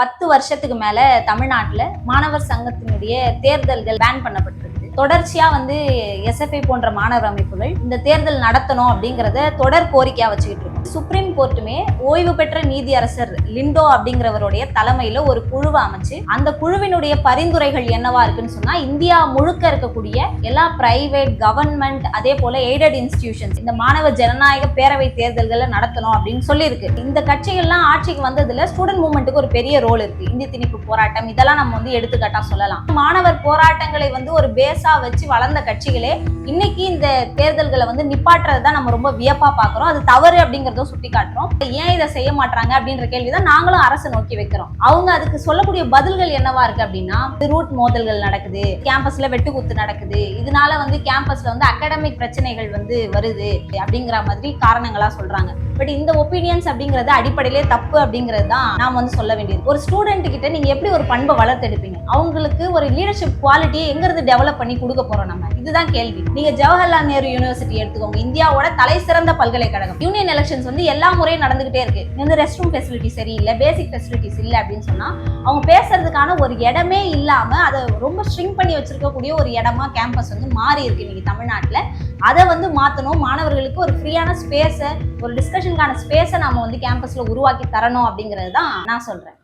பத்து வருஷத்துக்கு மேல தமிழ்நாட்டில் மாணவர் சங்கத்தினுடைய தேர்தல்கள் பேன் பண்ணப்பட்டிருக்கு. தொடர்ச்சியா வந்து எஸ்எஃப்ஐ போன்ற மாணவர் அமைப்புகள் இந்த தேர்தல் நடத்தணும் அப்படிங்கறத தொடர் கோரிக்கையா வச்சுக்கிட்டு சுப்ரீம் கோர்ட்டுமே ஓய்வு பெற்ற நீதியரசர் லிண்டோ அப்படிங்கிறவருடைய தலைமையில ஒரு குழுவை அமைச்சு அந்த குழுவினுடைய பரிந்துரைகள் என்னவா இருக்குன்னு சொன்னா இந்தியா முழுக்க இருக்கக்கூடிய எல்லா பிரைவேட் கவர்மெண்ட் அதே போல எய்டட் இன்ஸ்டிடியூஷன்ஸ் இந்த மாணவ ஜனநாயக பேரவை தேர்தல்களை நடத்தணும் அப்படின்னு சொல்லியிருக்கு. இந்த கட்சிகள்லாம் ஆட்சிக்கு வந்ததுல ஸ்டூடெண்ட் மூவ்மெண்ட்டுக்கு ஒரு பெரிய ரோல் இருக்கு. இந்தி திணிப்பு போராட்டம் இதெல்லாம் நம்ம வந்து எடுத்துக்காட்டா சொல்லலாம். மாணவர் போராட்டங்களை வந்து ஒரு பேஸா வச்சு வளர்ந்த கட்சிகளே இன்னைக்கு இந்த தேர்தல்களை வந்து நிப்பாட்டுறது தான் நம்ம ரொம்ப வியப்பா பாக்குறோம் அது தவறு அப்படிங்கறதும் சுட்டி காட்டுறோம். ஏன் இதை செய்ய மாட்டாங்க அப்படின்ற கேள்விதான் நாங்களும் அரசு நோக்கி வைக்கிறோம். அவங்க அதுக்கு சொல்லக்கூடிய பதில்கள் என்னவா இருக்கு அப்படின்னா ரூட் மோதல்கள் நடக்குது கேம்பஸ்ல வெட்டுக்குத்து நடக்குது இதனால வந்து கேம்பஸ்ல வந்து அகாடமிக் பிரச்சனைகள் வந்து வருது அப்படிங்கிற மாதிரி காரணங்களா சொல்றாங்க. பட் இந்த ஒப்பீனியன்ஸ் அப்படிங்கிறது அடிப்படையிலே தப்பு அப்படிங்கிறது தான் நாம் வந்து சொல்ல வேண்டியது. ஒரு ஸ்டூடெண்ட் கிட்ட நீங்க எப்படி ஒரு பண்பை வளர்த்தெடுப்பீங்க அவங்களுக்கு ஒரு லீடர்ஷிப் குவாலிட்டியை எங்கிறது டெவலப் பண்ணி கொடுக்க போறோம் நம்ம? இதுதான் கேள்வி. நீங்க ஜவஹர்லால் நேரு யூனிவர்சிட்டி எடுத்துக்கோங்க. இந்தியாவோட தலை சிறந்த பல்கலைக்கழகம். யூனியன் எலெக்ஷன்ஸ் வந்து எல்லா முறையும் நடந்துகிட்டே இருக்கு. வந்து ரெஸ்ட் ரூம் ஃபெசிலிட்டி சரியில்லை பேசிக் ஃபெசிலிட்டிஸ் இல்லை அப்படின்னு சொன்னா அவங்க பேசுறதுக்கான ஒரு இடமே இல்லாம அதை ரொம்ப ஸ்ட்ரிங் பண்ணி வச்சிருக்கக்கூடிய ஒரு இடமா கேம்பஸ் வந்து மாறி இருக்கு இன்னைக்கு தமிழ்நாட்டுல. அதை வந்து மாத்தணும். மாணவர்களுக்கு ஒரு ஃப்ரீயான ஸ்பேஸை ஒரு டிஸ்கஷனுக்கான ஸ்பேஸை நம்ம வந்து கேம்பஸ்ல உருவாக்கி தரணும் அப்படிங்கிறது தான் நான் சொல்றேன்.